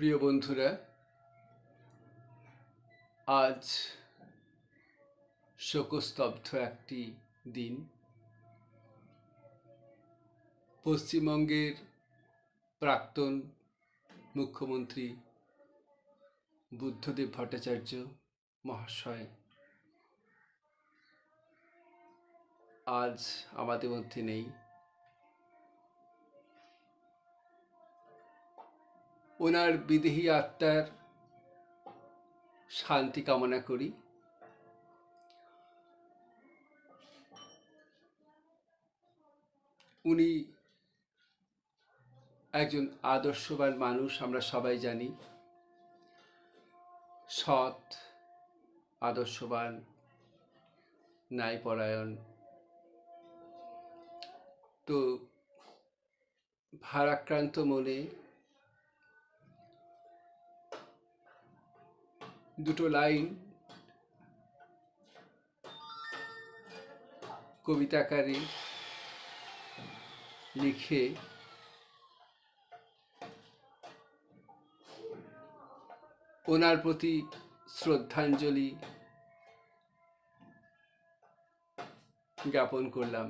প্রিয় বন্ধুরা, আজ শোকস্তব্ধ একটি দিন। পশ্চিমবঙ্গের প্রাক্তন মুখ্যমন্ত্রী বুদ্ধদেব ভট্টাচার্য মহাশয় আজ আমাদের মধ্যে নেই। ওনার বিদেহী আত্মার শান্তি কামনা করি। উনি একজন আদর্শবান মানুষ, আমরা সবাই জানি। সৎ, আদর্শবান, ন্যায়পরায়ণ। তো ভারাক্রান্ত মনে দুটো লাইন। কবিতাকারে লিখে ওনার প্রতি শ্রদ্ধাঞ্জলি জ্ঞাপন করলাম।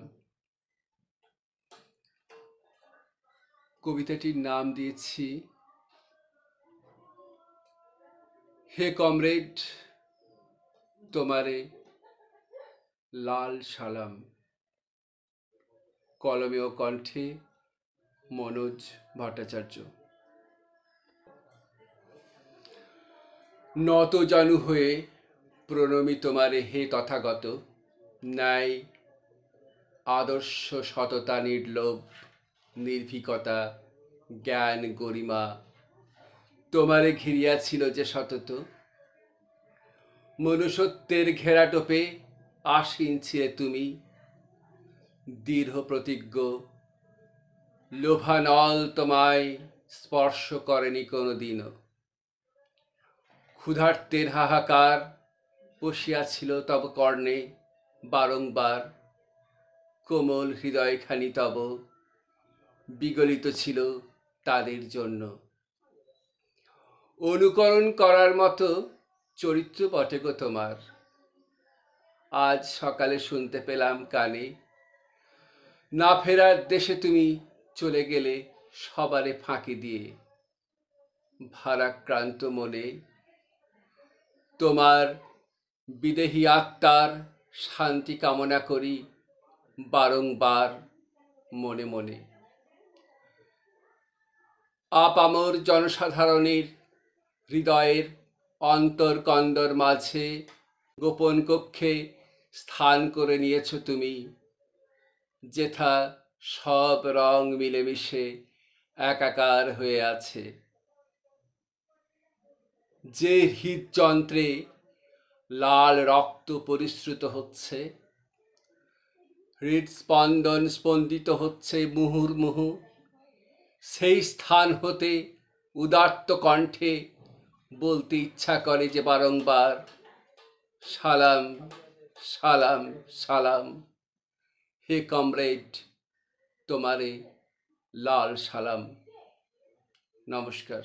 কবিতাটির নাম দিয়েছি হে কমরেড, তোমারে লাল সালাম। কলমে ও কণ্ঠে মনোজ ভট্টাচার্য। নত জানু হয়ে প্রণমী তোমারে হে তথাগত, ন্যায়, আদর্শ সততা, নির্লোভ, নির্ভীকতা, জ্ঞান, গরিমা তোমারে ঘিরিয়াছিল যে সতত। মনুষ্যত্বের ঘেরাটোপে আসীন ছিলে তুমি। দৃঢ় প্রতিজ্ঞ, লোভানল তোমায় স্পর্শ করেনি কোনো দিনও ক্ষুধার্তের হাহাকার বসিয়াছিল তব কর্ণে বারংবার। কোমল হৃদয়খানি তব বিগলিত ছিল তাদের জন্য। অনুকরণ করার মতো চরিত্র বটে গো তোমার। আজ সকালে শুনতে পেলাম কানে, না ফেরার দেশে তুমি চলে গেলে সবারে ফাঁকি দিয়ে। ভারাক্রান্ত মনে তোমার বিদেহী আত্মার শান্তি কামনা করি বারংবার মনে মনে। আপামর জনসাধারণের হৃদয়ের অন্তর্কন্দর মাঝে গোপন কক্ষে স্থান করে নিয়েছ তুমি, যেথা সব রং মিলেমিশে একাকার হয়ে আছে। যে হৃদযন্ত্রে লাল রক্ত পরিশ্রুত হচ্ছে, হৃদস্পন্দন স্পন্দিত হচ্ছে মুহুর্মুহু, সেই স্থান হতে উদাত্ত কণ্ঠে বলতে ইচ্ছা করে যে বারংবার সালাম সালাম সালাম। হে কমরেড তোমারে লাল সালাম। নমস্কার।